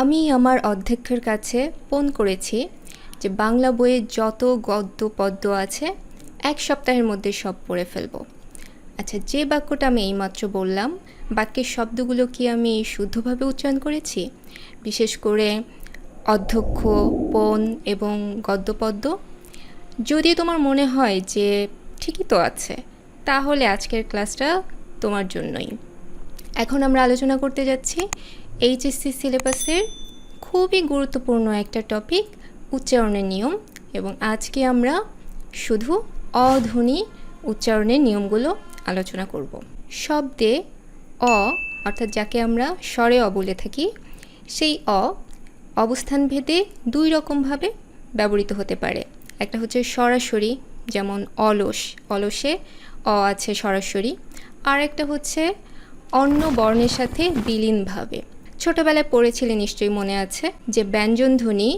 আমি আমার অধ্যক্ষের কাছে ফোন করেছি যে বাংলা বইয়ে যত গদ্য পদ্য আছে, এক সপ্তাহের মধ্যে সব পড়ে ফেলব। আচ্ছা যে বাক্যটা আমি এইমাত্র বললাম, বাক্যের শব্দগুলো কি আমি শুদ্ধভাবে উচ্চারণ করেছি? বিশেষ করে অধ্যক্ষ, পণ এবং গদ্যপদ্য যদি তোমার মনে হয় যে ঠিকই তো আছে, তাহলে আজকের ক্লাসটা তোমার জন্যই। এখন আমরা আলোচনা করতে যাচ্ছি এইচএসসি সিলেবাসের খুবই গুরুত্বপূর্ণ একটা টপিক উচ্চারণের নিয়ম এবং আজকে আমরা শুধু অধ্বনি উচ্চারণের নিয়মগুলো আলোচনা করব। শব্দে অ, অর্থাৎ যাকে আমরা স্বরে অ বলে থাকি, সেই অ অবস্থান ভেদে দুই রকমভাবে ব্যবহৃত হতে পারে। একটা হচ্ছে সরাসরি, যেমন অলস, অলসে অ আছে সরাসরি। আর একটা হচ্ছে অন্য বর্ণের সাথে বিলীনভাবে। ছোটবেলায় পড়েছিলে নিশ্চয়ই মনে আছে যে ব্যঞ্জনধ্বনি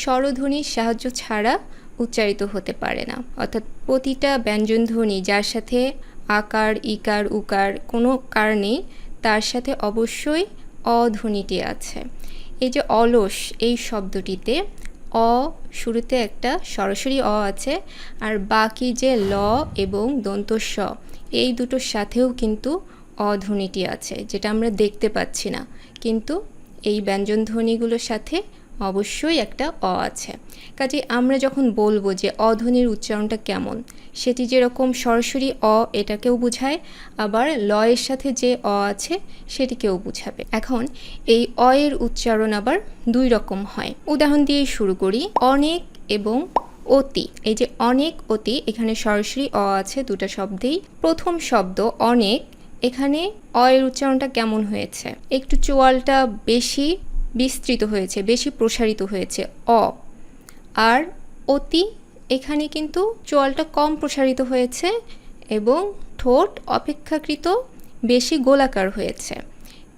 স্বরধ্বনির সাহায্য ছাড়া উচ্চারিত হতে পারে না। অর্থাৎ প্রতিটা ব্যঞ্জনধ্বনি যার সাথে আকার, ইকার, উকার কোনো কার নেই তার সাথে অবশ্যই অধ্বনিটি আছে। এই যে অলস এই শব্দটিতে অ শুরুতে একটা সরাসরি অ আছে আর বাকি যে ল এবং দন্ত স এই দুটোর সাথেও কিন্তু অধ্বনিটি আছে, যেটা আমরা দেখতে পাচ্ছি না। কিন্তু এই ব্যঞ্জনধ্বনিগুলোর সাথে অবশ্যই একটা অ আছে। কাজে আমরা যখন বলব যে অধ্বনির উচ্চারণটা কেমন, সেটি যেরকম সরাসরি অ এটাকেও বোঝায়, আবার লয়ের সাথে যে অ আছে সেটিকেও বুঝাবে। এখন এই অ এর উচ্চারণ আবার দুই রকম হয়। উদাহরণ দিয়ে শুরু করি, অনেক এবং অতি। এই যে অনেক, অতি, এখানে সরাসরি অ আছে দুটো শব্দেই। প্রথম শব্দ অনেক এখানে অ এর উচ্চারণটা কেমন হয়েছে? একটু চোয়ালটা বেশি বিস্তৃত হয়েছে, বেশি প্রসারিত হয়েছে, অ। আর অতি এখানে কিন্তু চোয়ালটা কম প্রসারিত হয়েছে এবং ঠোঁট অপেক্ষাকৃত বেশি গোলাকার হয়েছে।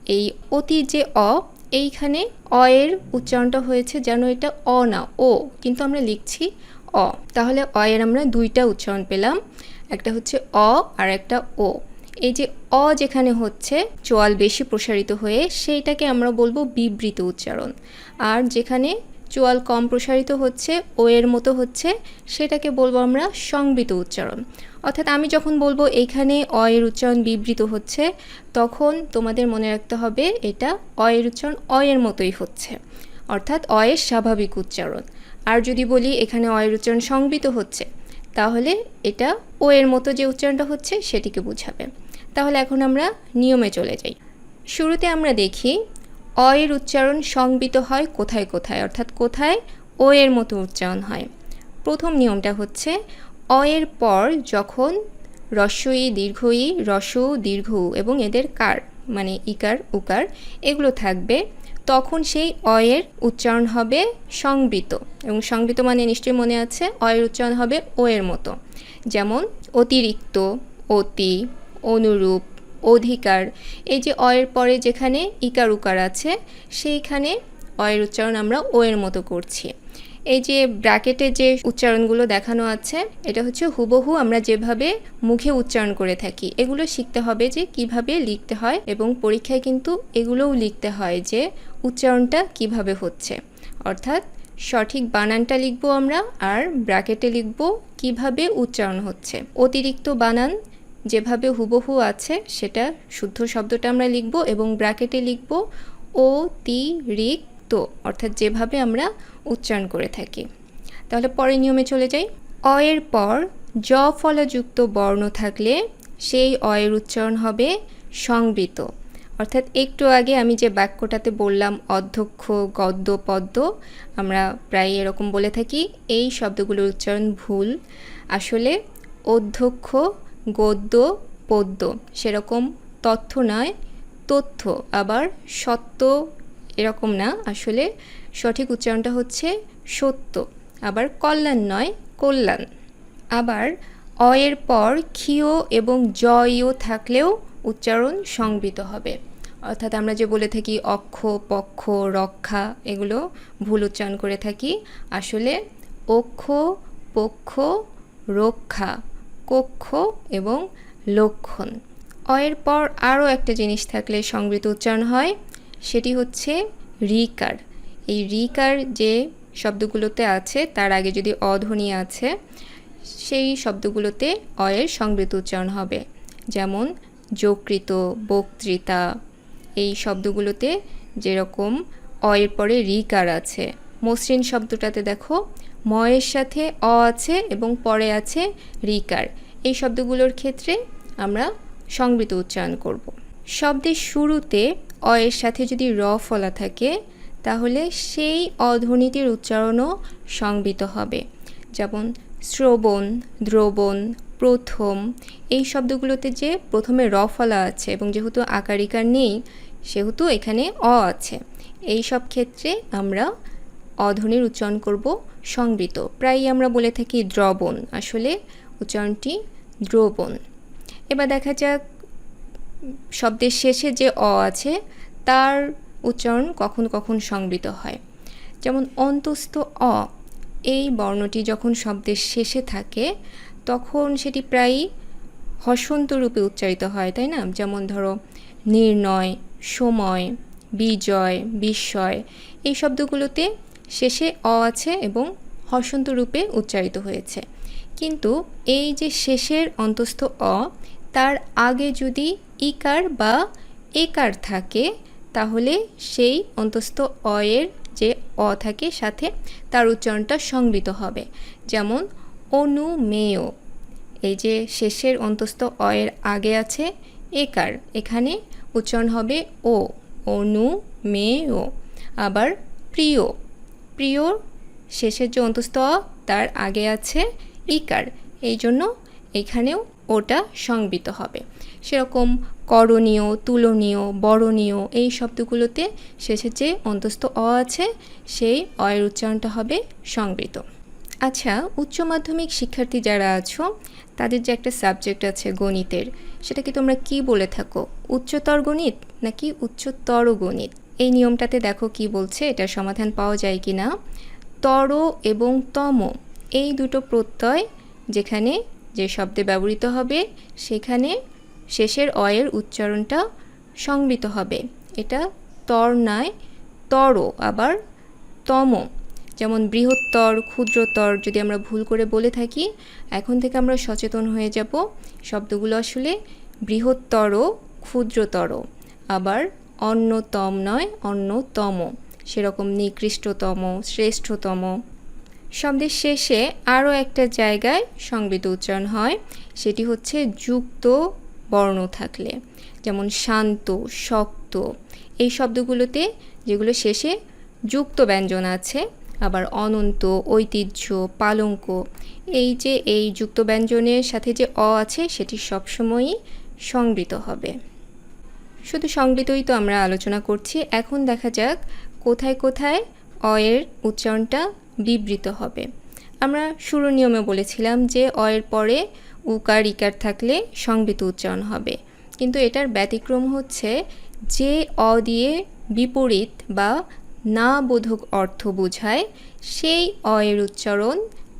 এই অতি যে অ, এইখানে অ এর উচ্চারণটা হয়েছে যেন এটা অ না, ও। কিন্তু আমরা লিখছি অ। তাহলে অ এর আমরা দুইটা উচ্চারণ পেলাম, একটা হচ্ছে অ আর একটা ও। এই যে অ যেখানে হচ্ছে, চোয়াল বেশি প্রসারিত হয়ে সেইটাকে আমরা বলব বিবৃত উচ্চারণ। আর যেখানে চোয়াল কম প্রসারিত হচ্ছে, ও এর মতো হচ্ছে, সেটাকে বলব আমরা সংবৃত উচ্চারণ। অর্থাৎ আমি যখন বলব এইখানে অ এর উচ্চারণ বিবৃত হচ্ছে, তখন তোমাদের মনে রাখতে হবে এটা অ এর উচ্চারণ অ এর মতোই হচ্ছে। অর্থাৎ অ এর স্বাভাবিক উচ্চারণ। আর যদি বলি এখানে অ এর উচ্চারণ সংবৃত হচ্ছে, তাহলে এটা ও এর মতো যে উচ্চারণটা হচ্ছে, সেটিকে বোঝাবে। তাহলে এখন আমরা নিয়মে চলে যাই। শুরুতে আমরা দেখি, অ এর উচ্চারণ সংবিত হয় কোথায় কোথায়, অর্থাৎ কোথায় ও এর মতো উচ্চারণ হয়। প্রথম নিয়মটা হচ্ছে, অ এর পর যখন রস্বই দীর্ঘই, রস দীর্ঘ এবং এদের কার মানে ইকার, উকার, এগুলো থাকবে, তখন সেই অ এর উচ্চারণ হবে সংবৃত। এবং সংবৃত মানে নিশ্চয়ই মনে আছে, অ এর উচ্চারণ হবে ও এর মতো। যেমন, অতিরিক্ত, অতি অনুরূপ, অধিকার। এই যে অয়ের পরে যেখানে ইকার উকার আছে, সেইখানে অয়ের উচ্চারণ আমরা ও এর মতো করছি। এই যে ব্র্যাকেটে যে উচ্চারণগুলো দেখানো আছে, এটা হচ্ছে হুবহু আমরা যেভাবে মুখে উচ্চারণ করে থাকি, এগুলো শিখতে হবে যে কীভাবে লিখতে হয় এবং পরীক্ষায় কিন্তু এগুলোও লিখতে হয় যে উচ্চারণটা কীভাবে হচ্ছে। অর্থাৎ সঠিক বানানটা লিখব আমরা আর ব্র্যাকেটে লিখব কীভাবে উচ্চারণ হচ্ছে। অতিরিক্ত বানান যেভাবে হুবহু আছে, সেটা শুদ্ধ শব্দটা আমরা লিখব এবং ব্র্যাকেটে লিখব ও তি রিক তো অর্থাৎ যেভাবে আমরা উচ্চারণ করে থাকি। তাহলে পরের নিয়মে চলে যাই। অ এর পর জ ফলাযুক্ত বর্ণ থাকলে সেই অ এর উচ্চারণ হবে সংবৃত। অর্থাৎ একটু আগে আমি যে বাক্যটাতে বললাম অধ্যক্ষ, গদ্য, পদ্য, আমরা প্রায় এরকম বলে থাকি, এই শব্দগুলোর উচ্চারণ ভুল। আসলে অধ্যক্ষ গদ্য, পদ্য। সেরকম তথ্য নয়, তথ্য। আবার সত্য এরকম না। আসলে সঠিক উচ্চারণটা হচ্ছে সত্য। আবার কল্যাণ নয়, কল্যাণ। আবার অ এর পর ক্ষীয় এবং জয়ও থাকলেও উচ্চারণ সংবৃত হবে। অর্থাৎ আমরা যে বলে থাকি অক্ষ, পক্ষ, রক্ষা, এগুলো ভুল উচ্চারণ করে থাকি। আসলে অক্ষ, পক্ষ, রক্ষা কক্ষ এবং লক্ষণ। অয়ের পর আরও একটা জিনিস থাকলে সংবৃত উচ্চারণ হয়, সেটি হচ্ছে রিকার। এই রিকার যে শব্দগুলোতে আছে, তার আগে যদি অধ্বনি আছে, সেই শব্দগুলোতে অয়ের সংবৃত উচ্চারণ হবে। যেমন, যকৃত, বক্তৃতা, এই শব্দগুলোতে যেরকম অয়ের পরে রিকার আছে। মসৃণ শব্দটাতে দেখো ময়ের সাথে অ আছে এবং পরে আছে রিকার। এই শব্দগুলোর ক্ষেত্রে আমরা সংবৃত উচ্চারণ করব। শব্দের শুরুতে অয়ের সাথে যদি র ফলা থাকে, তাহলে সেই অধ্বনিটির উচ্চারণও সংবৃত হবে। যেমন শ্রবণ, দ্রবণ, প্রথম, এই শব্দগুলোতে যে প্রথমে র ফলা আছে এবং যেহেতু আকারিকার নেই, সেহেতু এখানে অ আছে। এই সব ক্ষেত্রে আমরা অধ্বনির উচ্চারণ করব সংবৃত প্রায়ই আমরা বলে থাকি দ্রবণ। আসলে উচ্চারণটি দ্রবণ। এবার দেখা যাক শব্দের শেষে যে অ আছে, তার উচ্চারণ কখন কখন সংবৃত হয়। যেমন অন্তস্থ অ, এই বর্ণটি যখন শব্দের শেষে থাকে, তখন সেটি প্রায়ই হসন্ত রূপে উচ্চারিত হয়, তাই না? যেমন ধরো নির্ণয়, সময়, বিজয়, বিস্ময়, এই শব্দগুলোতে শেষে অ আছে এবং হসন্ত রূপে উচ্চারিত হয়েছে। কিন্তু এই যে শেষের অন্তস্থ অ, তার আগে যদি ইকার বা একার থাকে, তাহলে সেই অন্তস্থ অ এর যে অ থাকে সাথে তার উচ্চারণটা সংবৃত হবে। যেমন, অনুমেয়। এই যে শেষের অন্তস্থ অ এর আগে আছে একার, এখানে উচ্চারণ হবে ও অনু মেয় আবার প্রিয়। প্রিয়, শেষের যে অন্তস্থ তার আগে আছে ইকার। এই জন্য এখানেও ওটা সংবৃত হবে। সেরকম করণীয়, তুলনীয়, বরণীয় এই শব্দগুলোতে শেষে যে অন্তস্থ অ আছে, সেই অয়ের উচ্চারণটা হবে সংবৃত। আচ্ছা উচ্চ মাধ্যমিক শিক্ষার্থী যারা আছো, তাদের যে একটা সাবজেক্ট আছে গণিতের সেটাকে তোমরা কি বলে থাকো? উচ্চতর গণিত নাকি উচ্চতর গণিত? এই নিয়মটাতে দেখো কি বলছে, এটার সমাধান পাওয়া যায় কি না? তর এবং তম, এই দুটো প্রত্যয় যেখানে যে শব্দে ব্যবহৃত হবে, সেখানে শেষের অয়ের উচ্চারণটা সংবৃত হবে। এটা তর নয়, তর আবার তম। যেমন বৃহত্তর, ক্ষুদ্রতর যদি আমরা ভুল করে বলে থাকি, এখন থেকে আমরা সচেতন হয়ে যাব। শব্দগুলো আসলে বৃহত্তর, ক্ষুদ্রতর আবার অন্যতম নয়, অন্যতম। সেরকম নিকৃষ্টতম, শ্রেষ্ঠতম। শব্দের শেষে আরও একটা জায়গায় সংবৃত উচ্চারণ হয়, সেটি হচ্ছে যুক্ত বর্ণ থাকলে। যেমন শান্ত, শক্ত। এই শব্দগুলোতে যেগুলো শেষে যুক্ত ব্যঞ্জন আছে, আবার অনন্ত, ঐতিহ্য, পালঙ্ক। এই যে এই যুক্ত ব্যঞ্জনের সাথে যে অ আছে, সেটি সবসময়ই সংবৃত হবে। শুধু সংবৃতই তো আমরা আলোচনা করছি। এখন দেখা যাক কোথায় কোথায় অয়ের উচ্চারণটা বিবৃত হবে। আমরা শুরু নিয়মে বলেছিলাম যে অয়ের পরে উকার, ইকার থাকলে সংবৃত উচ্চারণ হবে। কিন্তু এটার ব্যতিক্রম হচ্ছে যে অ দিয়ে বিপরীত বা না বোধক অর্থ বোঝায়, সেই অয়ের উচ্চারণ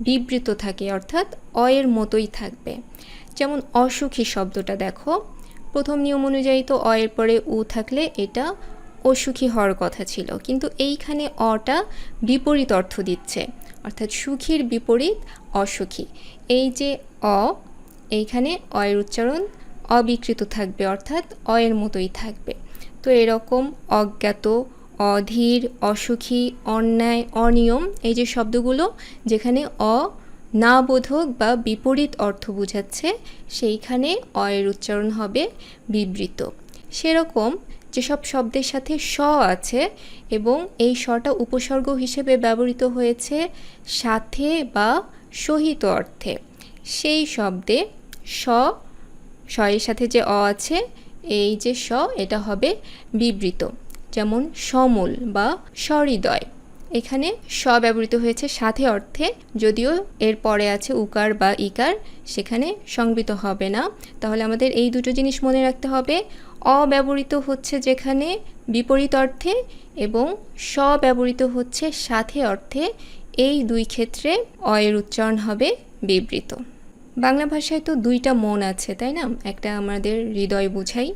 বিবৃত থাকে, অর্থাৎ অয়ের মতোই থাকবে। যেমন অসুখী শব্দটা দেখো প্রথম নিয়ম অনুযায়ী তো অয়ের পরে উ থাকলে এটা অসুখী হওয়ার কথা ছিল। কিন্তু এইখানে অটা বিপরীত অর্থ দিচ্ছে। অর্থাৎ সুখীর বিপরীত অসুখী। এই যে অ, এইখানে অয়ের উচ্চারণ অবিকৃত থাকবে, অর্থাৎ অয়ের মতোই থাকবে। তো এরকম অজ্ঞাত, অধীর, অসুখী, অন্যায়, অনিয়ম এই যে শব্দগুলো যেখানে অ না বোধক বা বিপরীত অর্থ বোঝাচ্ছে, সেইখানে অয়ের উচ্চারণ হবে বিবৃত। সেরকম যেসব শব্দের সাথে স আছে এবং এই স্বটা উপসর্গ হিসেবে ব্যবহৃত হয়েছে সাথে বা সহিত অর্থে। সেই শব্দে স এর সাথে যে অ আছে, এই যে স, এটা হবে বিবৃত। যেমন সমল বা সহৃদয়। এখানে স ব্যবহৃত হয়েছে সাথে অর্থে, যদিও এর পরে আছে উকার বা ইকার, সেখানে সংবৃত হবে না। তাহলে আমাদের এই দুটো জিনিস মনে রাখতে হবে। অব্যবহৃত হচ্ছে যেখানে বিপরীত অর্থে এবং স ব্যবহৃত হচ্ছে সাথে অর্থে, এই দুই ক্ষেত্রে অয়ের উচ্চারণ হবে বিবৃত। বাংলা ভাষায় তো দুইটা মন আছে, তাই না? একটা আমাদের হৃদয় বুঝাই,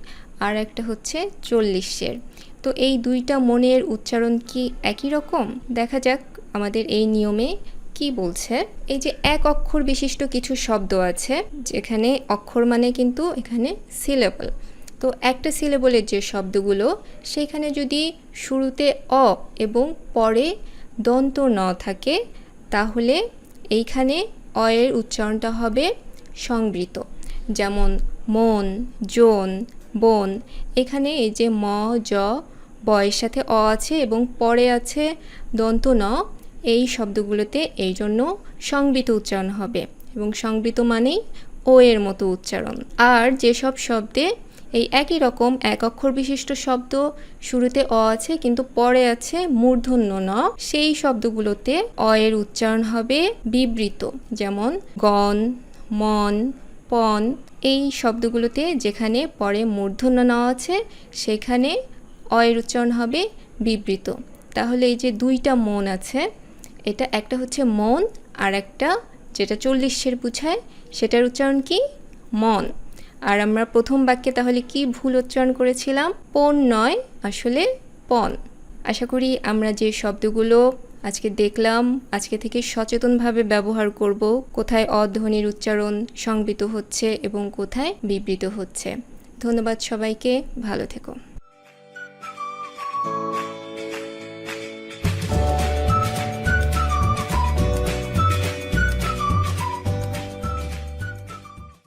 আর একটা হচ্ছে চল্লিশের। তো এই দুইটা মনের উচ্চারণ কি একই রকম? দেখা যাক আমাদের এই নিয়মে কি বলছে। এই যে এক অক্ষর বিশিষ্ট কিছু শব্দ আছে, যেখানে অক্ষর মানে কিন্তু এখানে সিলেবল তো একটা সিলেবলের যে শব্দগুলো, সেখানে যদি শুরুতে অ এবং পরে দন্ত ন থাকে, তাহলে এইখানে অ এর উচ্চারণটা হবে সংবৃত। যেমন মন জোন বন, এখানে এই যে ম, জ, বয়ের সাথে অ আছে এবং পরে আছে দন্ত ন, এই শব্দগুলোতে এই জন্য সংবৃত উচ্চারণ হবে এবং সংবৃত মানেই ও এর মতো উচ্চারণ। আর যেসব শব্দে এই একই রকম এক অক্ষর বিশিষ্ট শব্দ শুরুতে অ আছে কিন্তু পরে আছে মূর্ধন্য ন, সেই শব্দগুলোতে অ এর উচ্চারণ হবে বিবৃত, যেমন গণ, মন, পন এই শব্দগুলোতে যেখানে পরে মূর্ধন্য ন আছে, সেখানে অয়ের উচ্চারণ হবে, বিবৃত। তাহলে এই যে দুইটা মন আছে, এটা একটা হচ্ছে মন আর একটা যেটা চল্লিশের বুঝায়, সেটার উচ্চারণ কি? মন। আর আমরা প্রথম বাক্যে তাহলে কি ভুল উচ্চারণ করেছিলাম? পণ নয়, আসলে পণ আশা করি আমরা যে শব্দগুলো আজকে দেখলাম, আজকে থেকে সচেতনভাবে ব্যবহার করব কোথায় অধ্বনির উচ্চারণ সংবিত হচ্ছে এবং কোথায় বিবৃত হচ্ছে। ধন্যবাদ সবাইকে, ভালো থেকো।